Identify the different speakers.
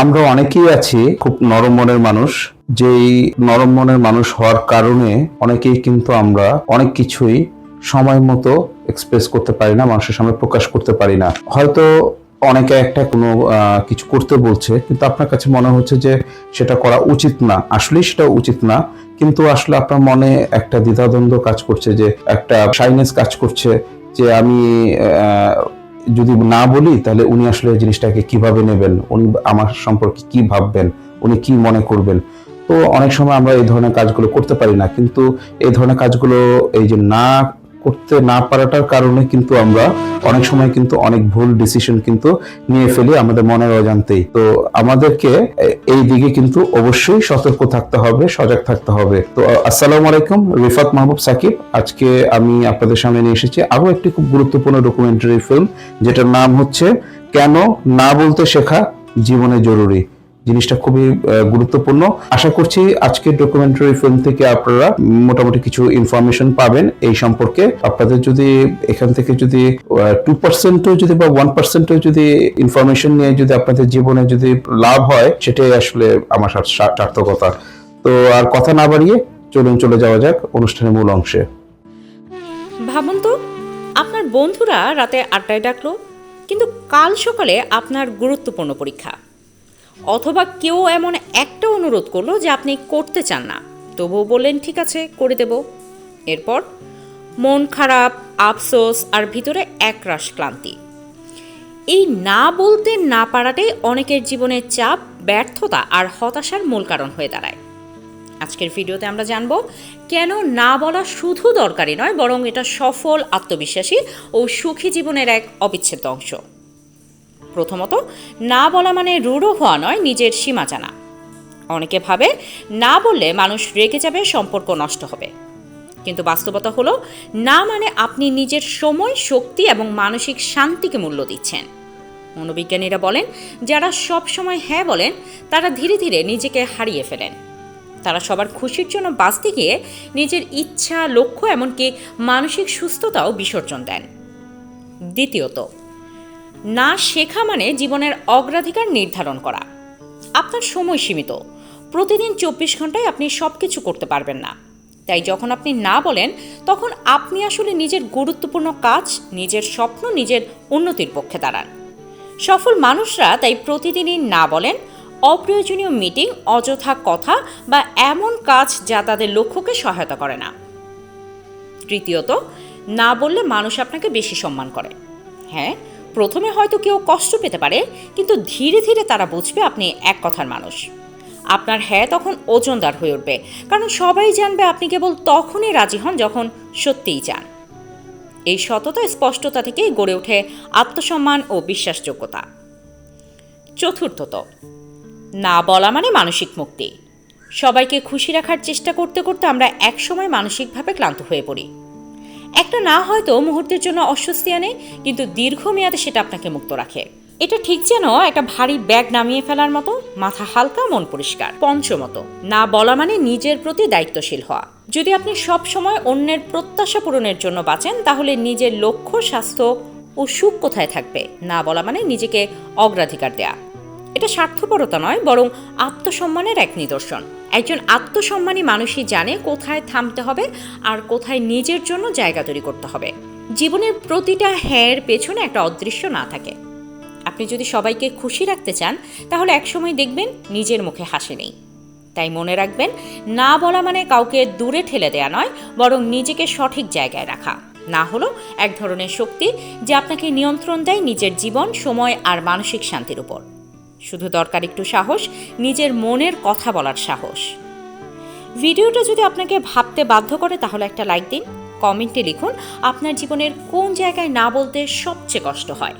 Speaker 1: আমরা অনেকেই আছি খুব নরম মনের মানুষ। যেই নরম মনের মানুষ হওয়ার কারণে অনেকেই কিন্তু আমরা অনেক কিছুই সময় মতো এক্সপ্রেস করতে পারি না, মানুষের সামনে প্রকাশ করতে পারি না। হয়তো অনেকে একটা কোনো কিছু করতে বলছে, কিন্তু আপনার কাছে মনে হচ্ছে যে সেটা করা উচিত না। আসলেই সেটা উচিত না, কিন্তু আসলে আপনার মনে একটা দ্বিধাদ্বন্দ্ব কাজ করছে যে একটা শাইনেস কাজ করছে যে আমি যদি না বলি, তাহলে উনি আসলে জিনিসটাকে কীভাবে নেবেন? উনি আমার সম্পর্কে কি ভাববেন? উনি কি মনে করবেন? তো অনেক সময় আমরা এই ধরনের কাজগুলো করতে পারি না, কিন্তু এই ধরনের কাজগুলো এই যে না করতে না পারাটার কারণে কিন্তু আমরা অনেক সময় কিন্তু অনেক ভুল ডিসিশন কিন্তু নিয়ে ফেলি আমাদের মনের অজান্তেই। তো আমাদেরকে এই দিকে কিন্তু অবশ্যই সতর্ক থাকতে হবে, সজাগ থাকতে হবে। তো, আসসালামু আলাইকুম, রিফাত মাহবুব সাকিব। আজকে আমি আপনাদের সামনে নিয়ে এসেছি আরও একটি খুব গুরুত্বপূর্ণ ডকুমেন্টারি ফিল্ম যেটার নাম হচ্ছে, কেন না বলতে শেখা জীবনে জরুরি? জিনিসটা খুবই গুরুত্বপূর্ণ। আশা করছি আজকের ডকুমেন্টারি ফিল্ম থেকে আপনারা মোটামুটি কিছু ইনফরমেশন পাবেন এই সম্পর্কে। আপনাদের যদি এখান থেকে যদি টু পার্সেন্টও যদি বা ওয়ান পার্সেন্টও যদি ইনফরমেশন নিয়ে যদি আপনাদের জীবনে যদি লাভ হয়, সেটাই আসলে আমার সার- সার- সার্থকতা। তো আর কথা না বাড়িয়ে চলুন চলে যাওয়া যাক অনুষ্ঠানের মূল অংশে।
Speaker 2: ভাবুন তো, আপনার বন্ধুরা রাতে আড্ডায় ডাকলো, কিন্তু কাল সকালে আপনার গুরুত্বপূর্ণ পরীক্ষা। অথবা কেউ এমন একটা অনুরোধ করল যে আপনি করতে চান না। তবুও বললেন, ঠিক আছে, করে দেব। এরপর, মন খারাপ, আফসোস আর ভিতরে একরাশ ক্লান্তি। এই না বলতে না পারাটাই অনেকের জীবনে চাপ, ব্যর্থতা আর হতাশার মূল কারণ হয়ে দাঁড়ায়। আজকের ভিডিওতে আমরা জানব, কেন না বলা শুধু দরকারি নয়, বরং এটা সফল, আত্মবিশ্বাসী ও সুখী জীবনের এক অবিচ্ছেদ্য অংশ। প্রথমত, না বলা মানে রূঢ় হওয়া নয় নিজের সীমা জানা। অনেকে ভাবে, না বললে মানুষ রেগে যাবে, সম্পর্ক নষ্ট হবে। কিন্তু বাস্তবতা হলো, না মানে আপনি নিজের সময়, শক্তি এবং মানসিক শান্তিকে মূল্য দিচ্ছেন। মনোবিজ্ঞানীরা বলেন, যারা সব সময় হ্যাঁ বলেন, তারা ধীরে ধীরে নিজেকে হারিয়ে ফেলেন। তারা সবার খুশির জন্য বাঁচতে গিয়ে নিজের ইচ্ছা, লক্ষ্য, এমনকি মানসিক সুস্থতাও বিসর্জন দেন। দ্বিতীয়ত না শেখা মানে জীবনের অগ্রাধিকার নির্ধারণ করা। আপনার সময় সীমিত। প্রতিদিন চব্বিশ ঘন্টায় আপনি সব কিছু করতে পারবেন না। তাই যখন আপনি না বলেন, তখন আপনি আসলে নিজের গুরুত্বপূর্ণ কাজ, নিজের স্বপ্ন, নিজের উন্নতির পক্ষে দাঁড়ান। সফল মানুষরা তাই প্রতিদিনই না বলেন, অপ্রয়োজনীয় মিটিং, অযথা কথা বা এমন কাজ যা তাদের লক্ষ্যকে সহায়তা করে না। তৃতীয়ত, না বললে মানুষ আপনাকে বেশি সম্মান করে। হ্যাঁ প্রথমে হয়তো কেউ কষ্ট পেতে পারে, কিন্তু ধীরে ধীরে তারা বুঝবে আপনি এক কথার মানুষ। আপনার হ্যাঁ তখন ওজনদার হয়ে উঠবে, কারণ সবাই জানবে আপনি কেবল তখনই রাজি হন যখন সত্যিই চান। এই সততা, স্পষ্টতা থেকেই গড়ে ওঠে আত্মসম্মান ও বিশ্বাসযোগ্যতা। চতুর্থত, না বলা মানে মানসিক মুক্তি। সবাইকে খুশি রাখার চেষ্টা করতে করতে আমরা একসময় মানসিকভাবে ক্লান্ত হয়ে পড়ি। একটা না হয়তো মুহূর্তের জন্য অস্বস্তি আনে, কিন্তু দীর্ঘমেয়াদে সেটা আপনাকে মুক্ত রাখে। এটা ঠিক যেন একটা ভারী ব্যাগ নামিয়ে ফেলার মতো, মাথা হালকা, মন পরিষ্কার পঞ্চমত না বলা মানে নিজের প্রতি দায়িত্বশীল হওয়া। যদি আপনি সব সময় অন্যের প্রত্যাশা পূরণের জন্য বাঁচেন, তাহলে নিজের লক্ষ্য, স্বাস্থ্য ও সুখ কোথায় থাকবে? না বলা মানে নিজেকে অগ্রাধিকার দেয়া। এটা স্বার্থপরতা নয়, বরং আত্মসম্মানের এক নিদর্শন। একজন আত্মসম্মানী মানুষই জানে কোথায় থামতে হবে আর কোথায় নিজের জন্য জায়গা তৈরি করতে হবে। জীবনের প্রতিটা হ্যাঁর পেছনে একটা অদৃশ্য না থাকে। আপনি যদি সবাইকে খুশি রাখতে চান, তাহলে একসময় দেখবেন নিজের মুখে হাসি নেই। তাই মনে রাখবেন, না বলা মানে কাউকে দূরে ঠেলে দেয়া নয়, বরং নিজেকে সঠিক জায়গায় রাখা। না হলো এক ধরনের শক্তি, যা আপনাকে নিয়ন্ত্রণ দেয় নিজের জীবন, সময় আর মানসিক শান্তির উপর। শুধু দরকার একটু সাহস, নিজের মনের কথা বলার সাহস। ভিডিওটা যদি আপনাকে ভাবতে বাধ্য করে, তাহলে একটা লাইক দিন, কমেন্টে লিখুন, আপনার জীবনের কোন জায়গায় না বলতে সবচেয়ে কষ্ট হয়।